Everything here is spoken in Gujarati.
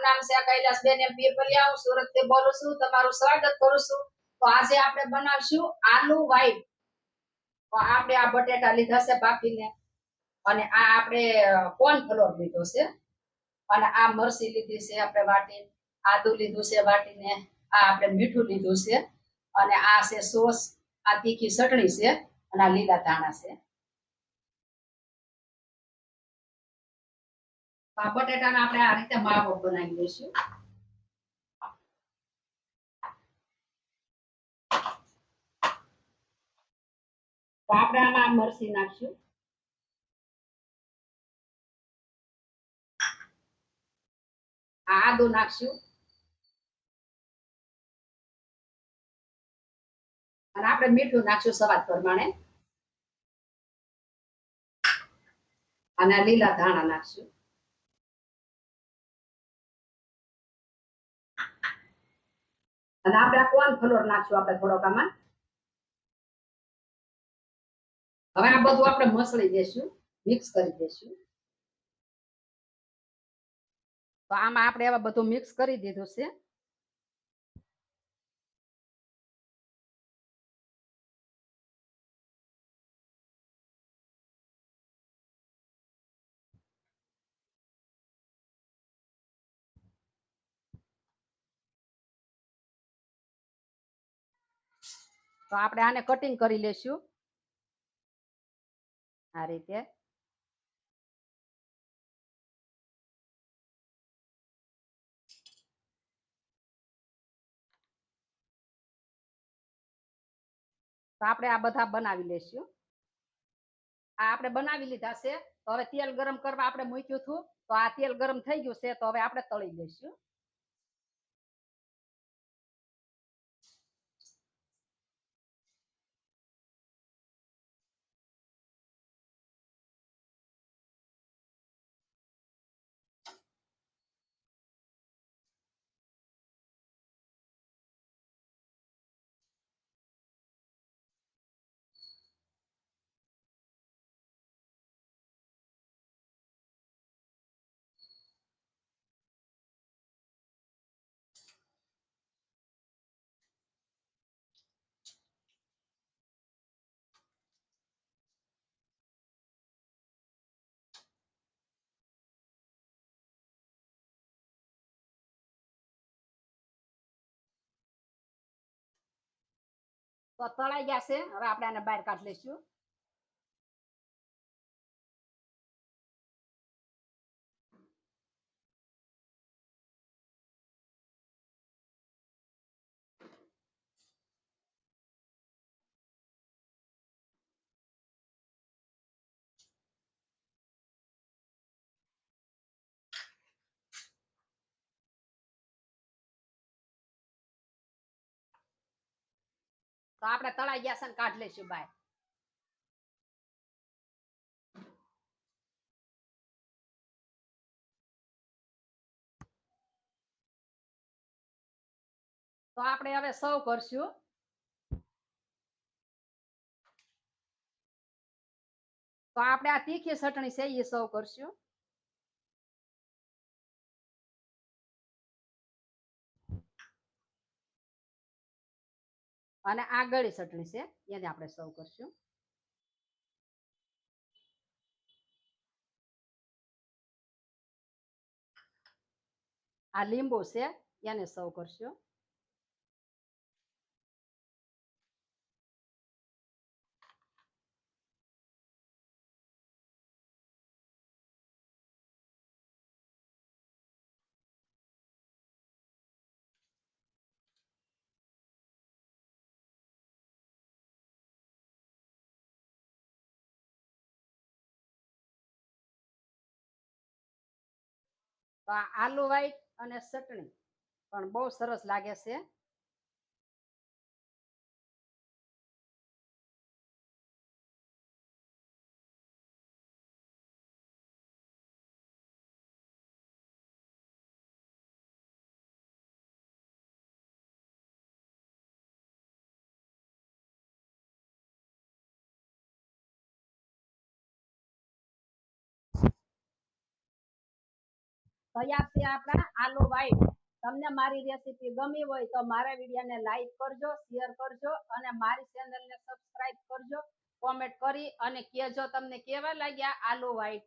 મારું નામ છે કૈલાસબેન એમ પીરપલિયા હું સુરતથી બોલું છું, તમારું સ્વાગત કરું છું. તો આજે આપણે બનાવશું આલુ વાઈટ આપણે આ બટેટા લીધા છે બાફીને, અને આ આપણે કોર્ન ફ્લોર લીધો છે? અને આ મરસી લીધી છે આપણે વાટી આદુ લીધું છે વાટીને, આ આપણે મીઠું લીધું છે. અને આ છે સોસ, આ તીખી ચટણી છે, અને આ લીલા ધાણા છે. બટેટાને આપણે આ રીતે માવો બનાવી લઈશું. આપણે આમાં મરસી નાખશું. આદુ નાખશું. અને આપણે મીઠું નાખશું સ્વાદ પ્રમાણે. અને લીલા ધાણા નાખશું. અને આપણે આ કોર્ન ફ્લોર નાખશું આપણે થોડોક આમાં? હવે આ બધું આપણે મસળી દેશું મિક્સ કરી દેશું તો આમાં આપણે હવે બધું મિક્સ કરી દીધું છે. તો આપણે આને કટિંગ કરી લેશું. આ રીતે. તો આપણે આ બધા બનાવી લેશું. આ આપણે બનાવી લીધા છે. તો હવે તેલ ગરમ કરવા આપણે મૂક્યું હતું. તો આ તેલ ગરમ થઈ ગયું છે. તો હવે આપણે તળી દઈશું તો તળાઈ છે હવે આપણે આને બહાર કાઢી લઈશું. તો આપણે તળાઈ ગયા છે કાઢ લઈશું બહાર તો આપણે હવે સૌ કરશું. તો આપણે આ તીખી ચટણી છે એ સૌ કરશું. અને આ ગળી ચટણી છે. એને આપણે સર્વ કરશું. આ લીંબુ છે, એને સર્વ કરશું. તો આ આલુ વાઈટ અને ચટણી પણ બહુ સરસ લાગે છે. તૈયાર છે આપણા આલુ વાઈટ તમને મારી રેસીપી ગમી હોય તો મારા વિડીયોને લાઈક કરજો શેર કરજો અને મારી ચેનલને સબસ્ક્રાઇબ કરજો કોમેન્ટ કરી અને કહેજો તમને કેવા લાગ્યા આલુ વાઈટ